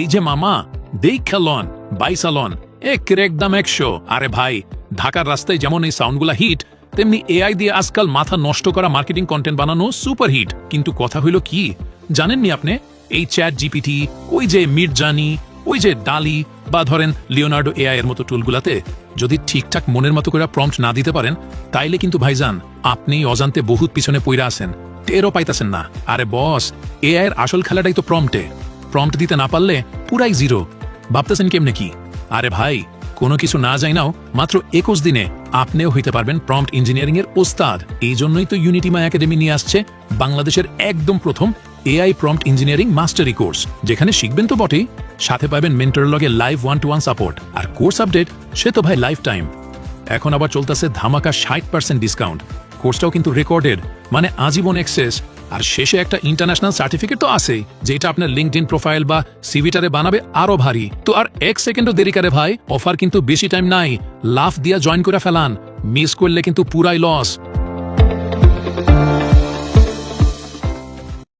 এই যে মামা দেখা লন বাইসালন এক একদম একশো। আরে ভাই, ঢাকার রাস্তায় যেমন এই সাউন্ডগুলা হিট তেমনি এআই দিয়ে আজকাল মাথা নষ্ট করা মার্কেটিং কন্টেন্ট বানানো সুপার হিট কিন্তু কথা হইল কি? জানেননি আপনি? এই চ্যাট জিপিটি ওই যে মিড জানি ওই যে ডালি, বা ধরেন লিওনার্ডো এআই এর মতো টুলগুলাতে যদি ঠিকঠাক মনের মতো করে প্রম্পট না দিতে পারেন, তাইলে কিন্তু ভাইজান আপনি অজান্তে বহুত পিছনে পইরা আছেন। টেরও পাইতাছেন না। আরে বস এআই এর আসল খেলাটাই তো প্রম্পটে প্রম্পট দিতে না পারলে পুরাই জিরো ভাবতেছেন কেমনে কি? আরে ভাই, কোনো কিছু না যাই নাও মাত্র একুশ দিনে আপনিও হইতে পারবেন প্রম্পট ইঞ্জিনিয়ারিং এর ওস্তাদ। এই জন্যই তো ইউনিটিমা একাডেমি নিয়ে আসছে বাংলাদেশের একদম প্রথম AI prompt engineering mastery course যেখানে শিখবেন তো বটেই। সাথে পাবেন মেন্টর লগে live one to one support R course update সে তো ভাই লাইফ টাইম এখন আবার চলতেছে ধামাকা ষাট পার্সেন্ট ডিসকাউন্ট কোর্সটাও কিন্তু রেকর্ডেড মানে আজীবন এক্সেস আর শেষে একটা ইন্টারন্যাশনাল সার্টিফিকেট তো আছেই, যেটা আপনার লিঙ্কড ইন প্রোফাইল বা সিভিটারে বানাবে আরও ভারী। তো আর এক সেকেন্ডও দেরি করে ভাই, অফার কিন্তু বেশি টাইম নাই। লাফ দিয়া জয়েন করে ফেলান। মিস করলে কিন্তু পুরাই লস